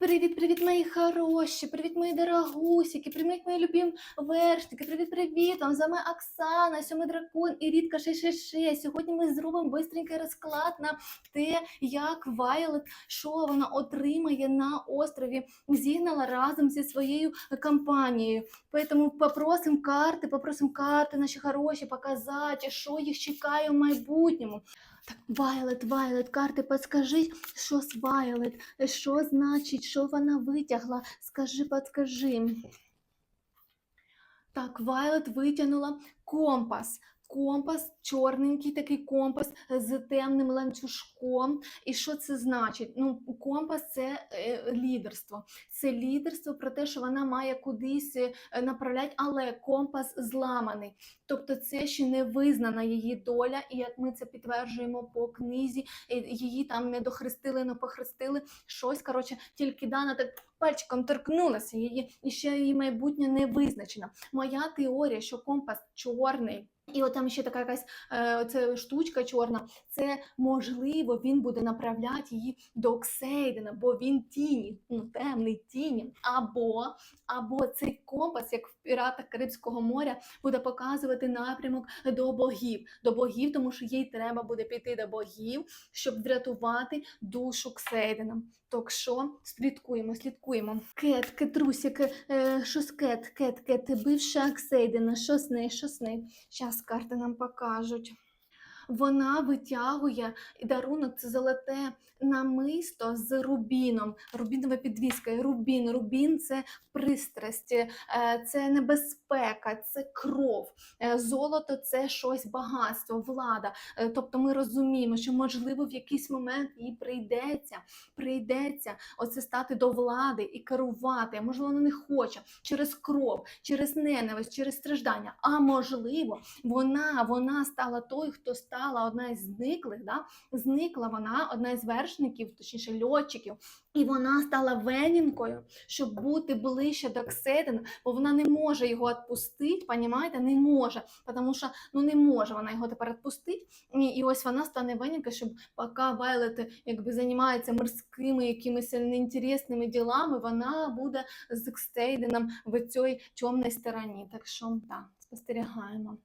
Привіт, привіт, мої хороші, привіт, мої дорогусики, привіт, мої любимі вершники, привіт, привіт, вам з вами Оксана, сьомий дракон і Рідка 666. Сьогодні ми зробимо бистренький розклад на те, як Вайлет, що вона отримає на острові Зігнала разом зі своєю компанією. Поэтому попросимо карти, попросимо карти наші хороші показати, що їх чекає в майбутньому. Так, Вайлет, Вайлет, карти, подскажи, що з Вайлет, що значить, що вона витягла? Скажи, подскажи. Так, Вайлет витягнула компас. Компас, чорненький такий компас з темним ланцюжком. І що це значить? Ну, компас це е, лідерство. Це лідерство про те, що вона має кудись е, направляти, але компас зламаний. Тобто це ще не визнана її доля, і як ми це підтверджуємо по книзі, е, її там не дохрестили, не похрестили. Щось, коротше, тільки Дана так пальчиком торкнулася її, і ще її майбутнє не визначено. Моя теорія, що компас чорний. І от там ще така якась е, оце штучка чорна. Це можливо він буде направляти її до Оксейдена, бо він тіні, ну темний тіні. Або, або цей компас, як в піратах Карибського моря, буде показувати напрямок до богів, до богів, тому що їй треба буде піти до богів, щоб врятувати душу Ксейдена. Так що слідкуємо, слідкуємо. Кет, Кетрусік, що Кет, Кет, бивша Аксейдена, що з нею? Зараз карти нам покажуть. Вона витягує дарунок це золоте намисто з рубіном, рубінова підвіска. Рубін, рубін це пристрасть, е, це небезпека, це кров. Е, Золото це щось багатство, влада. Е, Тобто ми розуміємо, що можливо в якийсь момент їй прийдеться, прийдеться оце стати до влади і керувати. Можливо, вона не хоче через кров, через ненависть, через страждання. А можливо, вона, вона стала той, хто стала одна із зниклих, да? зникла вона, одна із вершників, точніше льотчиків, і вона стала венінкою, щоб бути ближче до Кседена, бо вона не може його відпустити, понімаєте? Не може, тому що ну не може вона його тепер відпустити. І, і ось вона стане венінкою, щоб поки Вайлет якби займається морськими якимись неінтересними ділами, вона буде з Кстейденом в цій темній стороні. Так що так, спостерігаємо.